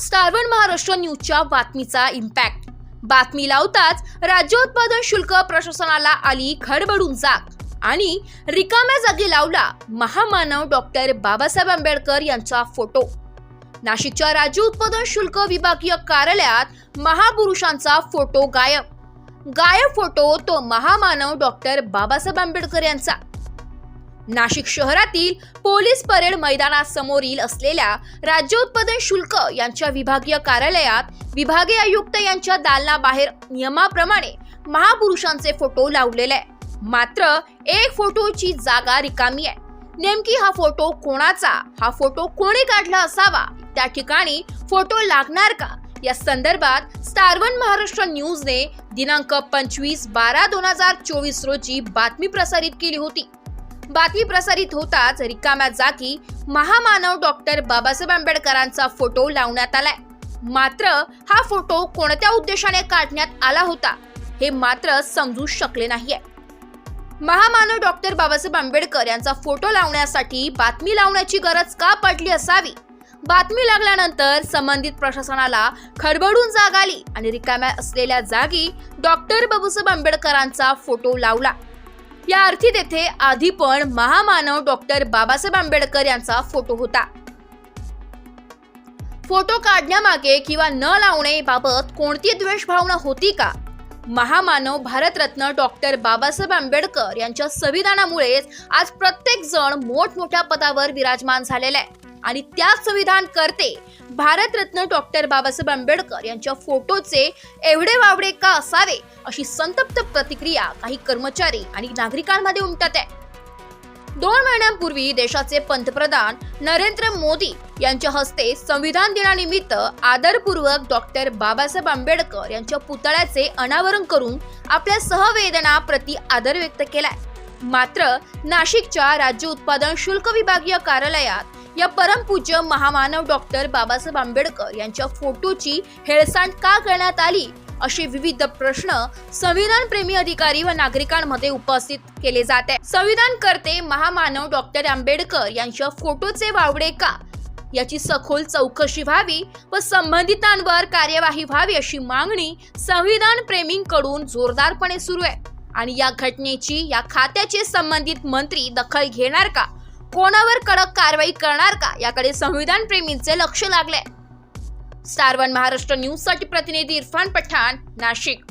स्टारवन महाराष्ट्र न्यूजच्या बातमीचा इम्पॅक्ट बातमी लावताच राज्य उत्पादन शुल्क प्रशासनाला आली खडबडून जाग. आणि रिकाम्या जागी लावला महामानव डॉक्टर बाबासाहेब आंबेडकर यांचा फोटो. नाशिकच्या राज्य उत्पादन शुल्क विभागीय कार्यालयात महापुरुषांचा फोटो गायब. गायब फोटो तो महामानव डॉक्टर बाबासाहेब आंबेडकर यांचा. नाशिक शहरातील पोलीस परेड मैदानासमोरील असलेल्या राज्य उत्पादन शुल्क यांच्या विभागीय कार्यालयात विभागीय आयुक्त यांच्या दालनाबाहेर नियमाप्रमाणे महापुरुषांचे फोटो लावलेले आहे मात्र एक फोटोची जागा रिकामी आहे. नेमकी हा फोटो कोणाचा? हा फोटो कोणी काढला असावा? त्या ठिकाणी फोटो लागणार का? या संदर्भात स्टारवन महाराष्ट्र न्यूजने दिनांक पंचवीस बारा दोन हजार चोवीस रोजी बातमी प्रसारित केली होती. बातमी प्रसारित होताच रिकाम्या जागी महामानव डॉक्टर बाबासाहेब आंबेडकरांचा फोटो लावण्यात आलाय. मात्र हा फोटो कोणत्या उद्देशाने काढण्यात आला होता हे मात्र समजू शकले नाहीये. महामानव डॉक्टर बाबासाहेब आंबेडकर यांचा फोटो लावण्यासाठी बातमी लावण्याची गरज का पडली असावी? बातमी लागल्यानंतर संबंधित प्रशासनाला खडबडून जाग आली आणि रिकाम्या असलेल्या जागी डॉक्टर बाबासाहेब आंबेडकरांचा फोटो लावला. या अर्थी तेथे आधी पण महामानव डॉक्टर बाबासाहेब आंबेडकर यांचा फोटो होता. फोटो काढण्यामागे किंवा न लावणे बाबत कोणती द्वेष भावना होती का? महामानव भारतरत्न डॉक्टर बाबासाहेब आंबेडकर यांच्या संविधानामुळेच आज प्रत्येक जण मोठमोठ्या पदावर विराजमान झालेला आहे. आणि त्याच संविधान करते भारतरत्न डॉक्टर बाबासाहेब आंबेडकर यांच्या फोटोचे एवढे वावडे का असावे? अशी संतप्त प्रतिक्रिया काही कर्मचारी आणि नागरिकांमध्ये उमटत आहे. दोन महिन्यांपूर्वी देशाचे पंतप्रधान नरेंद्र मोदी यांच्या हस्ते संविधान दिनानिमित्त आदरपूर्वक डॉक्टर बाबासाहेब आंबेडकर यांच्या पुतळ्याचे अनावरण करून आपल्या सहवेदना प्रति आदर व्यक्त केलाय. मात्र नाशिकच्या राज्य उत्पादन शुल्क विभागीय कार्यालयात या परमपूज्य महामानव डॉक्टर बाबासाहेब आंबेडकर यांच्या फोटोची हेळसांड का करण्यात आली? असे विविध प्रश्न संविधान प्रेमी अधिकारी व नागरिकांमध्ये उपस्थित केले जात. आहे संविधान करते महामानव डॉक्टर आंबेडकर यांच्या फोटोचे वावडे का? याची सखोल चौकशी व्हावी व संबंधितांवर कार्यवाही व्हावी अशी मागणी संविधान प्रेमींकडून जोरदारपणे सुरू आहे. आणि या घटनेची या खात्याचे संबंधित मंत्री दखल घेणार का? कोणावर कडक कारवाई करणार का? याकडे संविधान प्रेमींचे लक्ष लागले स्टार वन महाराष्ट्र न्यूजसाठी प्रतिनिधी इरफान पठाण नाशिक.